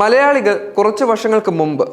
മലയാളികൾ കുറച്ച് വർഷങ്ങൾക്ക് മുമ്പ്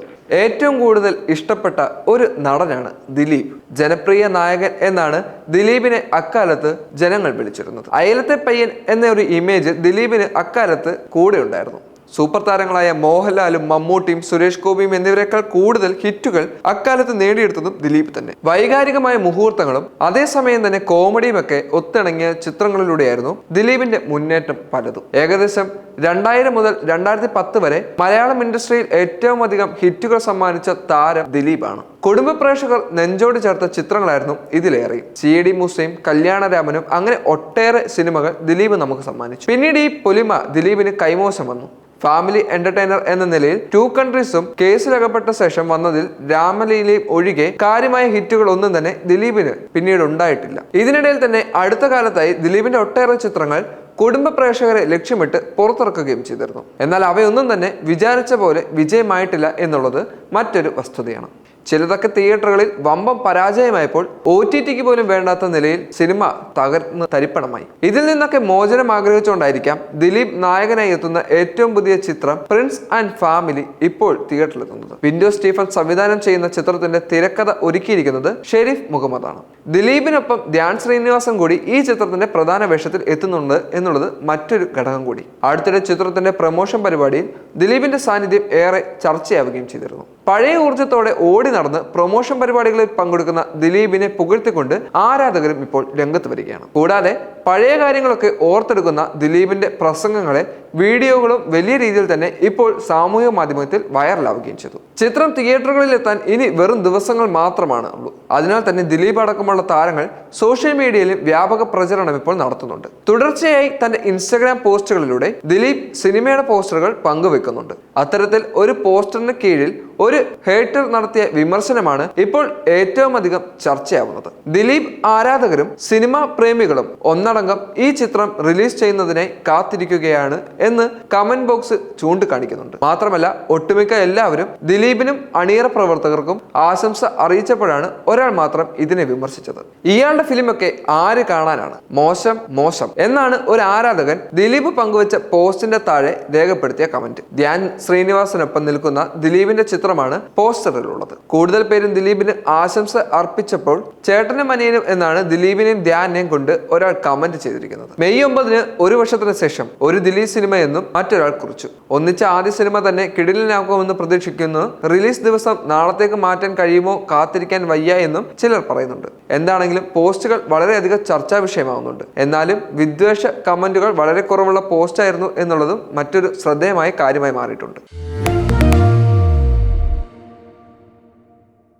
ഏറ്റവും കൂടുതൽ ഇഷ്ടപ്പെട്ട ഒരു നടനാണ് ദിലീപ്. ജനപ്രിയ നായകൻ എന്നാണ് ദിലീപിനെ അക്കാലത്ത് ജനങ്ങൾ വിളിച്ചിരുന്നത്. അയലത്തെ പയ്യൻ എന്ന ഒരു ഇമേജ് ദിലീപിന് അക്കാലത്ത് കൂടെ ഉണ്ടായിരുന്നു. സൂപ്പർ താരങ്ങളായ മോഹൻലാലും മമ്മൂട്ടിയും സുരേഷ് ഗോപിയും എന്നിവരെക്കാൾ കൂടുതൽ ഹിറ്റുകൾ അക്കാലത്ത് നേടിയെടുത്തതും ദിലീപ് തന്നെ. വൈകാരികമായ മുഹൂർത്തങ്ങളും അതേസമയം തന്നെ കോമഡിയും ഒക്കെ ഒത്തിണങ്ങിയ ചിത്രങ്ങളിലൂടെയായിരുന്നു ദിലീപിന്റെ മുന്നേറ്റം പലതും. ഏകദേശം രണ്ടായിരം മുതൽ രണ്ടായിരത്തി പത്ത് വരെ മലയാളം ഇൻഡസ്ട്രിയിൽ ഏറ്റവും അധികം ഹിറ്റുകൾ സമ്മാനിച്ച താരം ദിലീപാണ്. കുടുംബ പ്രേക്ഷകർ നെഞ്ചോട് ചേർത്ത ചിത്രങ്ങളായിരുന്നു ഇതിലേറെ. സി ഡി മുസ്ലിം കല്യാണരാമനും അങ്ങനെ ഒട്ടേറെ സിനിമകൾ ദിലീപ് നമുക്ക് സമ്മാനിച്ചു. പിന്നീട് ഈ പൊലിമ ദിലീപിന് കൈമോശം വന്നു. ഫാമിലി എന്റർടൈനർ എന്ന നിലയിൽ ടു കൺട്രീസും കേസിലകപ്പെട്ട ശേഷം വന്നതിൽ രാമലീലയും ഒഴികെ കാര്യമായ ഹിറ്റുകൾ ഒന്നും തന്നെ ദിലീപിന് പിന്നീട് ഉണ്ടായിട്ടില്ല. ഇതിനിടയിൽ തന്നെ അടുത്ത കാലത്തായി ദിലീപിന്റെ ഒട്ടേറെ ചിത്രങ്ങൾ കുടുംബ പ്രേക്ഷകരെ ലക്ഷ്യമിട്ട് പുറത്തിറക്കുകയും ചെയ്തിരുന്നു. എന്നാൽ അവയൊന്നും തന്നെ വിചാരിച്ച പോലെ വിജയമായിട്ടില്ല എന്നുള്ളത് മറ്റൊരു വസ്തുതയാണ്. ചിലതൊക്കെ തിയേറ്ററുകളിൽ വമ്പം പരാജയമായപ്പോൾ ഒ ടി ടിക്ക് പോലും വേണ്ടാത്ത നിലയിൽ സിനിമ തകർന്ന് തരിപ്പണമായി. ഇതിൽ നിന്നൊക്കെ മോചനം ആഗ്രഹിച്ചുകൊണ്ടായിരിക്കാം ദിലീപ് നായകനായി എത്തുന്ന ഏറ്റവും പുതിയ ചിത്രം പ്രിൻസ് ആൻഡ് ഫാമിലി ഇപ്പോൾ തിയേറ്ററിൽ തിയേറ്ററിലെത്തുന്നത് വിൻഡോ സ്റ്റീഫൻ സംവിധാനം ചെയ്യുന്ന ചിത്രത്തിന്റെ തിരക്കഥ ഒരുക്കിയിരിക്കുന്നത് ഷെരീഫ് മുഹമ്മദാണ്. ദിലീപിനൊപ്പം ധ്യാൻ ശ്രീനിവാസൻ കൂടി ഈ ചിത്രത്തിന്റെ പ്രധാന വേഷത്തിൽ എത്തുന്നുണ്ട് എന്നുള്ളത് മറ്റൊരു ഘടകം കൂടി. അടുത്തിടെ ചിത്രത്തിന്റെ പ്രമോഷൻ പരിപാടിയിൽ ദിലീപിന്റെ സാന്നിധ്യം ഏറെ ചർച്ചയാവുകയും ചെയ്തിരുന്നു. പഴയ ഊർജത്തോടെ ഓടി നടന്ന് പ്രൊമോഷൻ പരിപാടികളിൽ പങ്കെടുക്കുന്ന ദിലീപിനെ പുകഴ്ത്തിക്കൊണ്ട് ആരാധകരും ഇപ്പോൾ രംഗത്ത് വരികയാണ്. കൂടാതെ പഴയ കാര്യങ്ങളൊക്കെ ഓർത്തെടുക്കുന്ന ദിലീപിന്റെ പ്രസംഗങ്ങളെ വീഡിയോകളും വലിയ രീതിയിൽ തന്നെ ഇപ്പോൾ സാമൂഹ്യ മാധ്യമത്തിൽ വൈറലാവുകയും ചെയ്തു. ചിത്രം തിയേറ്ററുകളിൽ എത്താൻ ഇനി വെറും ദിവസങ്ങൾ മാത്രമാണ് ഉള്ളൂ. അതിനാൽ തന്നെ ദിലീപ് അടക്കമുള്ള താരങ്ങൾ സോഷ്യൽ മീഡിയയിലും വ്യാപക പ്രചരണം ഇപ്പോൾ നടത്തുന്നുണ്ട്. തുടർച്ചയായി തന്റെ ഇൻസ്റ്റഗ്രാം പോസ്റ്റുകളിലൂടെ ദിലീപ് സിനിമയുടെ പോസ്റ്ററുകൾ പങ്കുവെക്കുന്നുണ്ട്. അത്തരത്തിൽ ഒരു പോസ്റ്ററിന് കീഴിൽ ഒരു ഹേറ്റർ നടത്തിയ വിമർശനമാണ് ഇപ്പോൾ ഏറ്റവും അധികം ചർച്ചയാവുന്നത്. ദിലീപ് ആരാധകരും സിനിമാ പ്രേമികളും ഒന്നടങ്കം ഈ ചിത്രം റിലീസ് ചെയ്യുന്നതിനായി കാത്തിരിക്കുകയാണ് എന്ന് കമന്റ് ബോക്സ് ചൂണ്ടിക്കാണിക്കുന്നുണ്ട്. മാത്രമല്ല ഒട്ടുമിക്ക എല്ലാവരും ദിലീപിനും അണിയറ പ്രവർത്തകർക്കും ആശംസ അറിയിച്ചപ്പോഴാണ് ഒരാൾ മാത്രം ഇതിനെ വിമർശിച്ചത്. ഇയാളുടെ ഫിലിമൊക്കെ ആര് കാണാനാണ്? മോശം മോശം എന്നാണ് ഒരു ആരാധകൻ ദിലീപ് പങ്കുവച്ച പോസ്റ്റിന്റെ താഴെ രേഖപ്പെടുത്തിയ കമന്റ്. ധ്യാൻ ശ്രീനിവാസനൊപ്പം നിൽക്കുന്ന ദിലീപിന്റെ ചിത്രമാണ് പോസ്റ്ററിലുള്ളത്. കൂടുതൽ പേരും ദിലീപിന് ആശംസ അർപ്പിച്ചപ്പോൾ ചേട്ടനും അനിയനും എന്നാണ് ദിലീപിനെയും ധ്യാനെയും കൊണ്ട് ഒരാൾ കമന്റ് ചെയ്തിരിക്കുന്നത്. മെയ് ഒമ്പതിന് ഒരു വർഷത്തിന് ശേഷം ഒരു ദിലീപ് സിനിമ എന്നും മറ്റൊരാൾ കുറിച്ചു. ഒന്നിച്ച ആദ്യ സിനിമ തന്നെ കിടിലിനാക്കുമെന്ന് പ്രതീക്ഷിക്കുന്നു. റിലീസ് ദിവസം നാളത്തേക്ക് മാറ്റാൻ കഴിയുമോ കാത്തിരിക്കാൻ വയ്യ എന്നും ചിലർ പറയുന്നുണ്ട്. എന്താണെങ്കിലും പോസ്റ്റുകൾ വളരെയധികം ചർച്ചാ വിഷയമാവുന്നുണ്ട്. എന്നാലും വിദ്വേഷ കമന്റുകൾ വളരെ കുറവുള്ള പോസ്റ്റായിരുന്നു എന്നുള്ളതും മറ്റൊരു ശ്രദ്ധേയമായ കാര്യമായി മാറിയിട്ടുണ്ട്.